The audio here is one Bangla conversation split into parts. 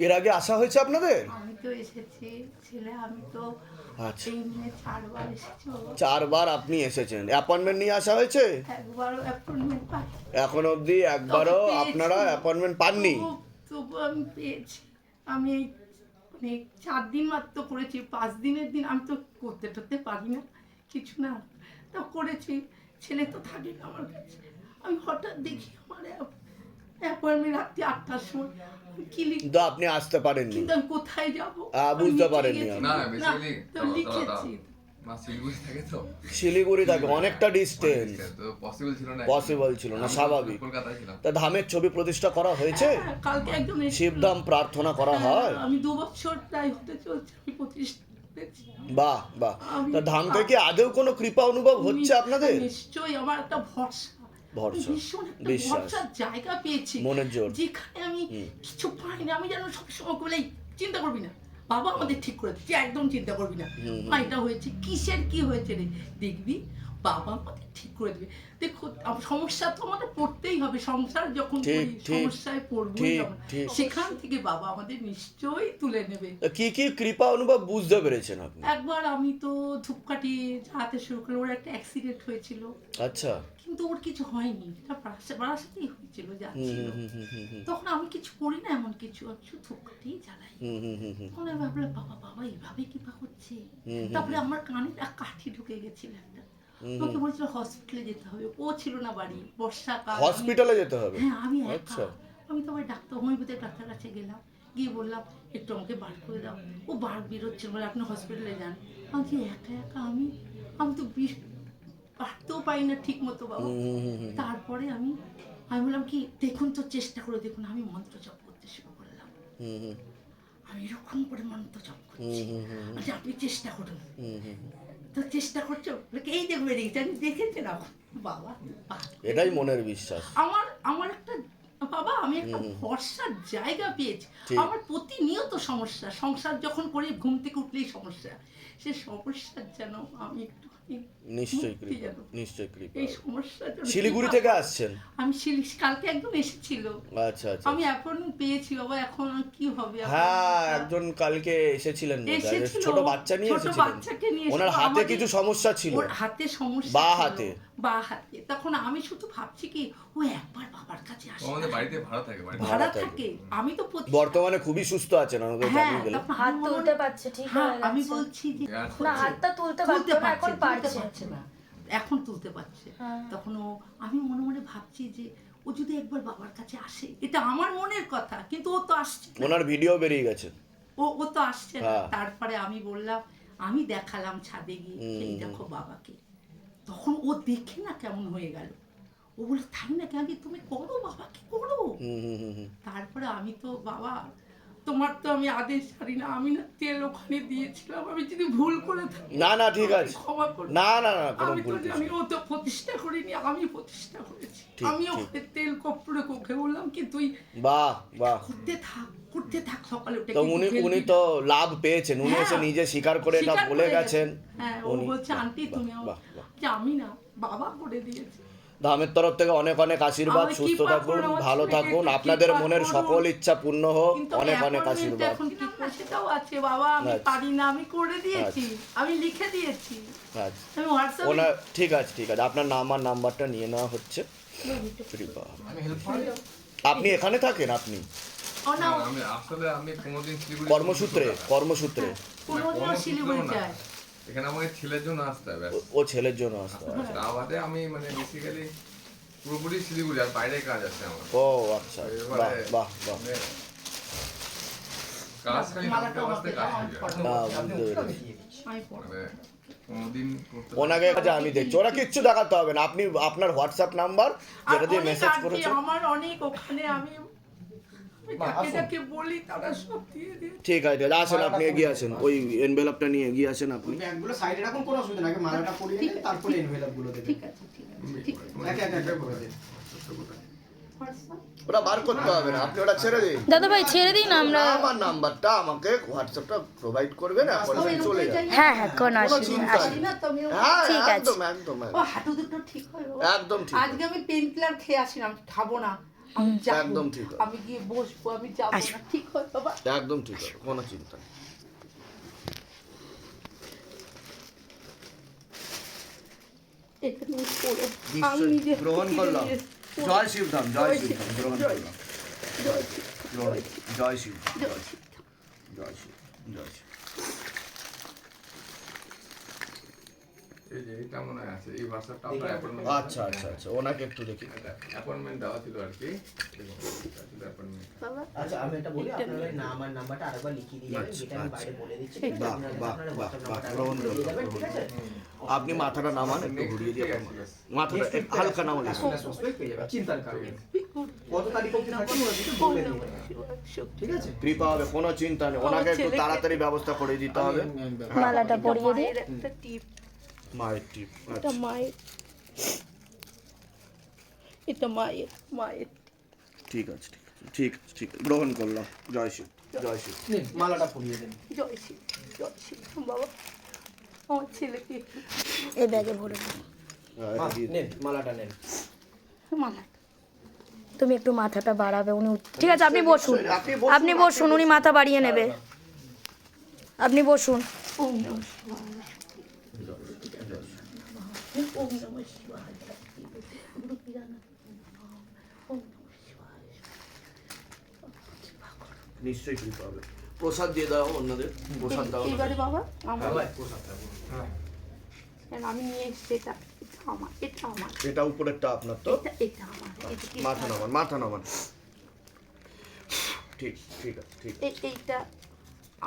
এর আগে আসা হয়েছে আপনাদের? আমি তো এসেছি ছেলে আমি তো আচ্ছা। এই নিয়ে চারবার এসেছি বাবা। চারবার আপনি এসেছেন। অ্যাপয়েন্টমেন্ট নিয়ে আসা হয়েছে? একবারও অ্যাপয়েন্টমেন্ট পাই এখন অবধি একবারও পেয়েছি। আপনারা অ্যাপয়েন্টমেন্ট পাননি? তবু- তবু আমি পেয়েছি। আমি এই মানে চার দিন মাত্র করেছি পাঁচ দিনের দিন আমি তো করতে টরতে পারি না কিছু না। তা করেছি ছেলে তো থাকে না আমার কাছে। আমি হঠাৎ দেখি আমার অ্যাপয়েন্টমেন্ট রাত্রি আটটার সময় কি লিখ? কিন্তু আপনি আসতে পারেননি। কিন্তু আমি কোথায় যাব? বুঝতে পারেননি না না, বেসিক্যালি তো লিখেছি। শিলিগুড়ি থাকে অনেকটা ডিস্টেন্স পসিবল ছিল না পসিবল ছিল না স্বাভাবিক। তা ধামের ছবি প্রতিষ্ঠা করা হয়েছে? হ্যাঁ, এসেছিল। শিবধাম প্রার্থনা করা হয় হ্যাঁ, আমি দু বছর প্রায় হতে চলছে প্রতিষ্ঠা বাহ বাহ। তা ধাম থেকে আদৌ কোনো কৃপা অনুভব হচ্ছে আপনাদের? নিশ্চয়ই আমার একটা ভরসা। ভরসা, ভীষণ একটা বিশ্বাস। ভরসার জায়গা পেয়েছি। মনের জোর। যেখানে আমি কিছু পাই না আমি যেন সবসময় চিন্তা করবি না। বাবা আমাদের ঠিক করে দিচ্ছে একদম চিন্তা করবি না। এটা হয়েছে কিসের কি হয়েছে রে? দেখবি বাবা আমাদের ঠিক করে দেবে। দেখো সমস্যা তো আমাদের পড়তেই হবে। সংসার যখন সমস্যায়। ঠিক। সেখান থেকে বাবা আমাদের নিশ্চয়ই তুলে নেবে। কি কি কৃপা অনুভব বুঝতে পেরেছেন আপনি? একবার আমি তো ধূপকাঠি যাতে শুরু করে ওর একটা অ্যাক্সিডেন্ট হয়েছিল। আচ্ছা। কিন্তু ওর কিছু হয়নি। এটা বারাসাতেই হয়েছিল যাচ্ছিল তখন আমি কিছু করি না এমন কিছু। আমি শুধু ধূপকাঠি জ্বালাই। তখন আমি ভাবলাম বাবা বাবা এইভাবে কি বা হচ্ছে? তারপরে আমার কানে কাঠি ঢুকে গেছিল একটা। ওকে বলছিল হসপিটালে যেতে হবে। ও ছিল না বাড়ি বর্ষাকাল। হসপিটালে যেতে হবে? হ্যাঁ আমি আচ্ছা। একা আমি তো আমার ডাক্তার হোমিওপ্যাথিক ডাক্তার কাছে গেলাম। গিয়ে বললাম একটু আমাকে বার করে দাও। ও বার বেরোচ্ছিল বলে আপনি হসপিটালে যান। আমি একা একা আমি? আমি তো বিষ পারতেও পারি না ঠিক মতো বাবা। তারপরে আমি আমি বললাম কি দেখুন তো চেষ্টা করে দেখুন আমি মন্ত্র জপ করতে শুরু করলাম। আমি এরকম করে মন্ত্র জপ করছি। আচ্ছা আপনি চেষ্টা করুন। তো চেষ্টা করছ এই দেখবে দেখছি আমি দেখেছেন বাবা এটাই মনের বিশ্বাস। আমার আমার বাবা আমি একটা ভরসার জায়গা পেয়েছি। আমার প্রতিনিয়ত সমস্যা সংসার যখন করি ঘুম থেকে উঠলেই সমস্যা। সে সমস্যার যেন আমি নিশ্চয়ই। নিশ্চয়ই এই সমস্যার শিলিগুড়ি থেকে আসছেন? আমি শিলি কালকে একদম এসেছিল। আচ্ছা আচ্ছা আমি অ্যাপয়েন্টমেন্ট পেয়েছি বাবা এখন কি হবে? হ্যাঁ একজন কালকে এসেছিলেন। ছোট বাচ্চা নিয়ে এসেছিলেন। নিয়ে ওনার হাতে কিছু সমস্যা ছিল। ওর হাতে সমস্যা বাঁ হাতে। বাঁ তখন আমি শুধু ভাবছি কি ও একবার বাবার কাছে আসে আমাদের বাড়িতে ভাড়া থাকে বাড়িতে। ভাড়া থাকে। আমি তো বর্তমানে খুবই সুস্থ আছেন আমাদের হ্যাঁ জানিয়ে গেলেন। তখন হাত তুলতে মনে- পারছে ঠিক হ্যাঁ আমি বলছি যে না হাতটা তুলতে পারতো না এখন পারছে পারছে না। এখন তুলতে পারছে। হ্যাঁ। তখন ও আমি মনে মনে ভাবছি যে ও যদি একবার বাবার কাছে আসে এটা আমার মনের কথা কিন্তু ও তো আসছে ওনার ভিডিও বেরিয়ে গেছে। ও ও তো আসছে না। হ্যাঁ। তারপরে আমি বললাম আমি দেখালাম ছাদে গিয়ে দেখো বাবাকে। তখন ও দেখে না কেমন হয়ে গেল। ও বলে থাক না কেন তুমি করো বাবাকে করো। তারপরে আমি তো বাবা তোমার তো আমি আদেশ ছাড়ি না। আমি না তেল ওখানে দিয়েছিলাম। আমি যদি ভুল করে থাকি না না ঠিক আছে। ক্ষমা করো। না না না কোনো ভুল কিছু ও তো প্রতিষ্ঠা করিনি আমি প্রতিষ্ঠা করেছি। আমি। ওকে তেল কপ্পুরে কোকে বললাম কি তুই বাহ বাহ। করতে থাক করতে থাক সকালে উঠে তো উনি উনি তো লাভ পেয়েছেন উনি হ্যাঁ, এসে নিজে স্বীকার করে এটা বলে গেছেন। হ্যাঁ ও বলছে আন্টি তুমি। যে আমি না বাবা করে দিয়েছে। ধামের তরফ থেকে অনেক অনেক আশীর্বাদ সুস্থ থাকুন ভালো থাকুন। আপনাদের মনের সকল ইচ্ছা পূর্ণ হোক অনেক অনেক আশীর্বাদ। এখন কি করে সেটাও আছে। বাবা আমি আচ্ছা। পারি না আমি করে দিয়েছি আমি লিখে দিয়েছি। আচ্ছা। আমি ওনার ঠিক আছে ঠিক আছে। আপনার নাম আর নাম্বারটা নিয়ে নেওয়া হচ্ছে। কৃপা। আমি হেল্প করি? আপনি এখানে থাকেন আপনি? আমি আসলে আমি কোনোদিন শিলিগুড়ি কর্মসূত্রে কর্মসূত্রে। শিলিগুড়ি যায়। এখানে আমাকে ছেলের জন্য আসতে হবে। ও- ছেলের জন্য আসতে হয়। তা বাদে আমি মানে বেসিক্যালি পুরোপুরি শিলিগুড়ি আর বাইরে কাজ আছে আমার। ও আচ্ছা। বাহ বাহ বাহ। মানে কাজ খালি কাজ হয়ে। মানে কোনোদিন ওনাকে কাছে আমি দেখছি। ওরা কিচ্ছু দেখাতে হবে না। আপনি আপনার হোয়াটসঅ্যাপ নাম্বার যেটা দিয়ে মেসেজ করেছেন আমার অনেক ওখানে আমি যাকে যাকে বলি তারা সব দিয়ে দিয়ে ঠিক আছে তাহলে আসেন আপনি এগিয়ে আসেন। ওই এনভেলপটা নিয়ে এগিয়ে আসেন আপনি। ব্যাগগুলো সাইডে রাখুন কোনো অসুবিধা নেই মালাটা পরিয়ে নিন তারপরে ঠিক দেবেন। ঠিক আছে ঠিক আছে ঠিক আছে। একে একে একে করে দিন। ওটা বার করতে হবে না আপনি ওটা ছেড়ে দিন। দাদা ভাই ছেড়ে দিন আমরা আমার নাম্বারটা আমাকে হোয়াটসঅ্যাপটা প্রোভাইড করবেন এখন আমি চলে যাই হ্যাঁ হ্যাঁ কোনো অসুবিধা হ্যাঁ ঠিক আছে। একদম একদম। ও হাঁটু দুটো ঠিক হয় একদম ঠিক আজকে আমি পেন কিলার খেয়ে আসিলাম খাব না। একদম ঠিক আছে। আমি গিয়ে বসবো আমি যাব না ঠিক হয় বাবা একদম ঠিক আছে কোনো চিন্তা নেই। গ্রহণ করলাম। জয় শিবধাম জয় জয় শিবধাম গ্রহণ জয় করলাম। জয় শিব, জয় শিব, জয় শিব জয় শিব। জয় শিব জয় শিব এই যে এটা মনে আছে। এই ভাষাটা আপনার অ্যাপয়েন্টমেন্ট আচ্ছা আচ্ছা আচ্ছা ওনাকে একটু দেখি। অ্যাপয়েন্টমেন্ট দেওয়া ছিল আর কি। অ্যাপয়েন্টমেন্ট আচ্ছা আমি এটা বলি আপনার নাম আর নাম্বারটা আরেকবার লিখিয়ে দিয়ে যাবেন আচ্ছা, যেটা আমি আচ্ছা। বাইরে বলে দিচ্ছি বাহ, বাহ, বাহ, বাহ, গ্রহণ ঠিক আছে? আপনি মাথাটা নামান একটু ঘুরিয়ে দিয়ে. মাথাটা একটু হালকা নামান চিন্তার কারণে। কত তারিখ অবধি থাকবেন ওরা যদি বলে ঠিক আছে? কৃপা হবে কোনো চিন্তা নেই। ওনাকে একটু তাড়াতাড়ি ব্যবস্থা করে দিতে হবে। মালাটা পরিয়ে দিই। একটা টিপ মায়ের টিপ এটা মায়ের এটা মায়ের মায়ের ঠিক আছে ঠিক আছে ঠিক আছে ঠিক আছে। গ্রহণ করলাম। জয় শিব জয় শিব। মালাটা পরিয়ে দেন। জয় শিব জয় শিব। বাবা আমার ছেলেকে এই ব্যাগে ভরে হ্যাঁ। নেন মালাটা নেন। মালা। তুমি একটু মাথাটা বাড়াবে উনি ঠিক আছে আপনি বসুন, আপনি বসুন উনি মাথা বাড়িয়ে নেবে। আপনি বসুন। শিবায় নিশ্চয়ই কৃপা হবে। প্রসাদ দিয়ে দাও অন্যদের। প্রসাদ দাও এইবারে বাবা আমার। ভাই প্রসাদটা হ্যাঁ। আমি নিয়ে এসছি এটা এটা আমার এটা আমার। এটা উপরেরটা আপনার তো? এটা এটা আমার মাথা নামান মাথা নামান। ঠিক ঠিক আছে ঠিক এইটা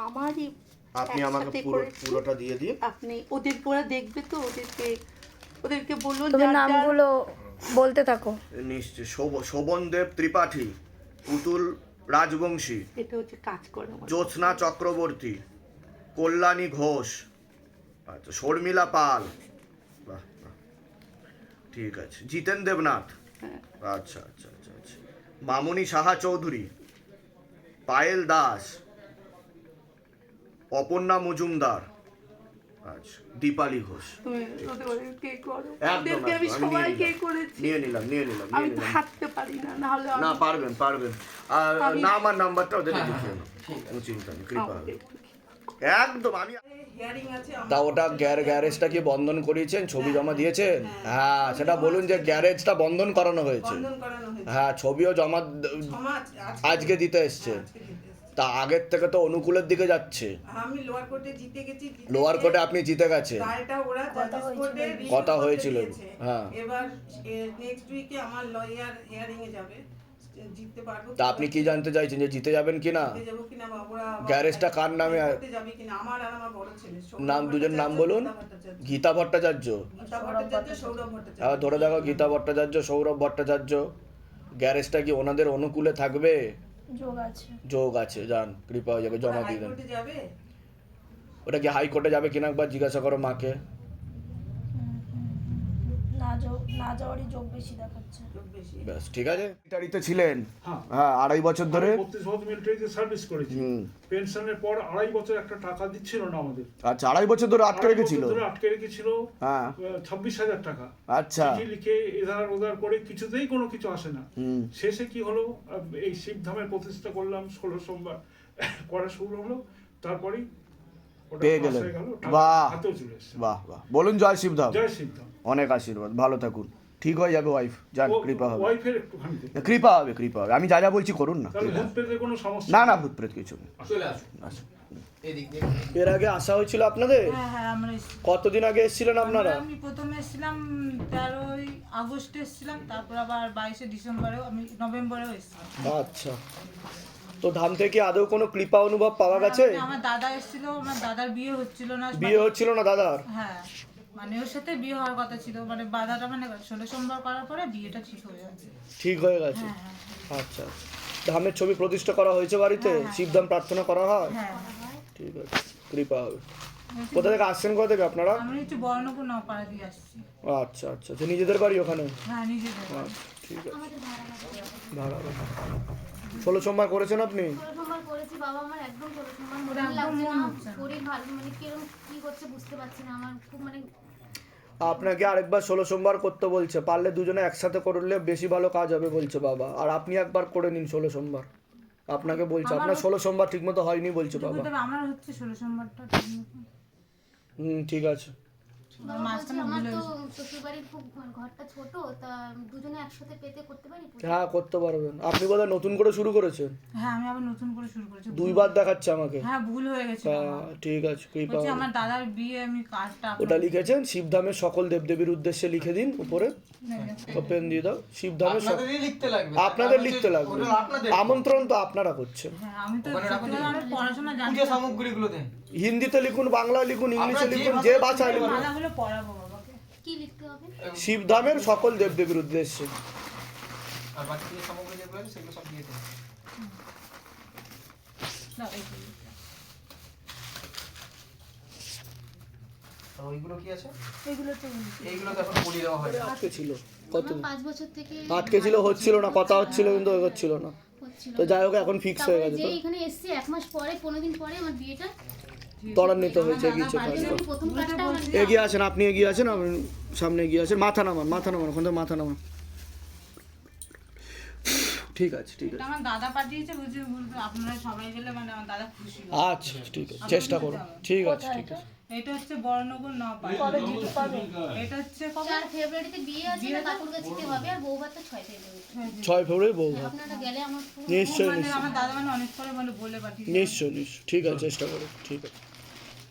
আমারই আপনি আমাকে পুরো পুরোটা দিয়ে দিন। আপনি ওদের ওরা দেখবে তো ওদেরকে ওদেরকে বলুন তুমি নামগুলো বলতে থাকো। নিশ্চয় শোভ- শোভনদেব ত্রিপাঠী পুতুল রাজবংশী এটা হচ্ছে কাজ করে জ্যোৎস্না চক্রবর্তী কল্যাণী ঘোষ আচ্ছা শর্মিলা পাল। বাহ বাহ। ঠিক আছে জিতেন দেবনাথ। হ্যাঁ। আচ্ছা আচ্ছা আচ্ছা আচ্ছা। মামুনি সাহা চৌধুরী পায়েল দাস অপর্ণা মজুমদার। আচ্ছা দীপালি ঘোষ। তুমি ওদের ওদেরকে করো। একদম, ওদেরকে আমি নিয়ে সবাইকে নিলাম। করেছি। নিয়ে নিলাম নিয়ে আমি পারি না নাহলে না পারবেন পারবেন। আর আমি- নাম আর নাম্বারটা ওদের হ্যাঁ, হ্যাঁ, নাও। কোনো চিন্তা নেই কৃপা হবে। একদম আমি তা ওটা গ্যারেজটা কি বন্ধন করিয়েছেন? ছবি জমা দিয়েছেন? হ্যাঁ সেটা বলুন যে গ্যারেজটা বন্ধন করানো হয়েছে। হ্যাঁ ছবিও জমা আজকে দিতে এসছে। তা আগের থেকে তো অনুকূলের দিকে যাচ্ছে। আমি লোয়ার কোর্টে জিতে গেছি লোয়ার কোর্টে আপনি জিতে গেছেন। রায়টা ওরা জাজেস কোর্টে কথা হয়েছিল, হ্যাঁ। এবার নেক্সট উইকে আমার লয়ার হিয়ারিং এ যাবে। জিততে পারব তা আপনি কি জানতে চাইছেন যে জিতে যাবেন কি না? জিতে যাব গ্যারেজটা কার নামে আ- করতে যাবে কিনা আমার আর আমার বড় ছেলে নাম দুজন নাম বলুন। গীতা ভট্টাচার্য। গীতা ভট্টাচার্য সৌরভ ভট্টাচার্য। ধরে দেখো গীতা ভট্টাচার্য সৌরভ ভট্টাচার্য। গ্যারেজটা কি ওনাদের অনুকূলে থাকবে? যোগ আছে। যোগ আছে যান কৃপা হয়ে যাবে জমা দিয়ে দেন। ওটা কি হাইকোর্টে যাবে কিনা একবার জিজ্ঞাসা করো মাকে। না যাওয়ারই যোগ বেশি দেখাচ্ছে। ব্যাস ঠিক আছে? মিলিটারিতে ছিলেন? হ্যাঁ। হ্যাঁ আড়াই বছর ধরে? বত্রিশ বছর মিলিটারিতে সার্ভিস করেছি। পেনশনের পর আড়াই বছর একটা টাকা দিচ্ছিল না আমাদের। আচ্ছা আড়াই বছর ধরে আটকে রেখেছিল? আটকে রেখেছিল। হ্যাঁ। ছাব্বিশ হাজার টাকা। আচ্ছা। লিখে এধার ওধার করে কিছুতেই কোনো কিছু আসে না। হুম। শেষে কি হলো? এই শিবধামের প্রতিষ্ঠা করলাম ষোলো সোমবার করা শুরু হলো। তারপরেই পেয়ে গেলেন। বাহ। বাহ বাহ। বলুন জয় শিবধাম জয় শিবধাম অনেক আশীর্বাদ। ভালো থাকুন। ঠিক হয়ে যাবে ওয়াইফ যান কৃপা হবে। কৃপা হবে কৃপা হবে। আমি যা যা বলছি করুন না। না না ভূত প্রেত কিছু এর আগে আসা হয়েছিল আপনাদের? হ্যাঁ হ্যাঁ। কতদিন আগে এসেছিলেন আপনারা? আমি প্রথমে এসেছিলাম তেরোই আগস্টে এসেছিলাম তারপর আবার বাইশে ডিসেম্বরেও আমি নভেম্বরেও এসেছিলাম। আচ্ছা। তো ধাম থেকে আদৌ কোনো কৃপা অনুভব পাওয়া গেছে? মানে আমার দাদা এসেছিল আমার দাদার বিয়ে হচ্ছিল না। বিয়ে হচ্ছিল না দাদার? হ্যাঁ। মানে ওর সাথে বিয়ে হওয়ার কথা ছিল মানে বাধাটা মানে ষোলো সোমবার করার পরে বিয়েটা ঠিক হয়ে যাচ্ছে ঠিক হয়ে গেছে? হ্যাঁ হ্যাঁ আচ্ছা আচ্ছা। ধামের ছবি প্রতিষ্ঠা করা হয়েছে বাড়িতে? শিবধাম প্রার্থনা করা হয়? হ্যাঁ। ঠিক আছে কৃপা হবে। কোথা থেকে আসছেন কোথা থেকে আপনারা? আমি একটু বর্ণপুর নপাড়া দিয়ে আসছি। আচ্ছা আচ্ছা। আচ্ছা নিজেদের বাড়ি ওখানে? হ্যাঁ নিজেদের বাড়ি। আচ্ছা, ঠিক আছে। ভাড়া ষোলো সোমবার করেছেন আপনি? করেছি বাবা আমার একদম ষোলো সোমবার মনে লাগছে না। শরীর ভালো মানে কীরকম কি করছে বুঝতে পারছি না। আমার খুব মানে আপনাকে আরেকবার ষোলো সোমবার করতে বলছে। পারলে দুজনে একসাথে করলে বেশি ভালো কাজ হবে বলছে বাবা। আর আপনি একবার করে নিন ষোলো সোমবার। আপনাকে বলছে আপনার ষোলো সোমবার ঠিক মতো হয়নি বলছে বাবা। আমার হচ্ছে ষোলো সোমবারটা হুম ঠিক আছে। হ্যাঁ করতে পারবেন আপনি বোধহয় নতুন করে শুরু করেছেন? হ্যাঁ আমি আবার নতুন করে শুরু করেছি দুইবার দেখাচ্ছে আমাকে। হ্যাঁ ভুল হয়ে গেছে ঠিক আছে কৃপা আমার দাদার বিয়ে আমি কাজটা ওটা লিখেছেন শিবধামের সকল দেবদেবীর উদ্দেশ্যে লিখে দিন উপরে। পেন দিয়ে দাও শিবধামের লিখতে লাগবে। আপনাদের লিখতে লাগবে। আমন্ত্রণ তো আপনারা করছেন। হ্যাঁ আমি তো পড়াশোনা জানি সামগ্রীগুলো দেন। হিন্দিতে লিখুন বাংলা লিখুন ইংলিশে লিখুন যে ভাষায় লিখুন। পড়াবো বাবাকে। কি লিখতে হবে? শিবধামের সকল দেবদেবীর উদ্দেশ্যে। আর বাকি পুজো সামগ্রী যেগুলো আছে সেগুলো সব দিয়ে দেন দাও, এই যে। আর ওইগুলো কি আছে? এগুলো তো এইগুলো তো এখন পরিয়ে দেওয়া হয় আটকে ছিল। কত? পাঁচ বছর থেকে আটকে ছিল হচ্ছিল না কথা হচ্ছিল কিন্তু হচ্ছিল না। তো যাই হোক এখন ফিক্স হয়ে গেছে যে তো। এখানে এসছি এক মাস পরে পনেরো দিন পরে আমার বিয়েটা ত্বরান্বিত হয়েছে আমার এগিয়ে আসেন আপনি এগিয়ে আসেন আপনি সামনে এগিয়ে আসেন। মাথা নামান মাথা নামান ওখান থেকে মাথা নামান। ঠিক আছে ঠিক আছে। আমার দাদা পাঠিয়েছে বুঝি বলতে আপনারা সবাই গেলে মানে আমার দাদা খুশি হবে। আচ্ছা ঠিক আছে চেষ্টা করুন। ঠিক আছে ঠিক আছে। এটা হচ্ছে বর্ণগুল নপাড় এটা হচ্ছে কবে? ফেব্রুয়ারিতে বিয়ে আছে না কাকুর কাছে হবে আর বউ ভাত তো ছয় ফেব্রুয়ারি। ছয় ফেব্রুয়ারি বউ ভাত। আপনারা গেলে আমার নিশ্চয়ই মানে নিশ্চয়ই। আমার দাদা মানে অনেক করে বলে পাঠিয়েছে। নিশ্চয়ই নিশ্চয়ই। ঠিক আছে চেষ্টা করুন। ঠিক আছে।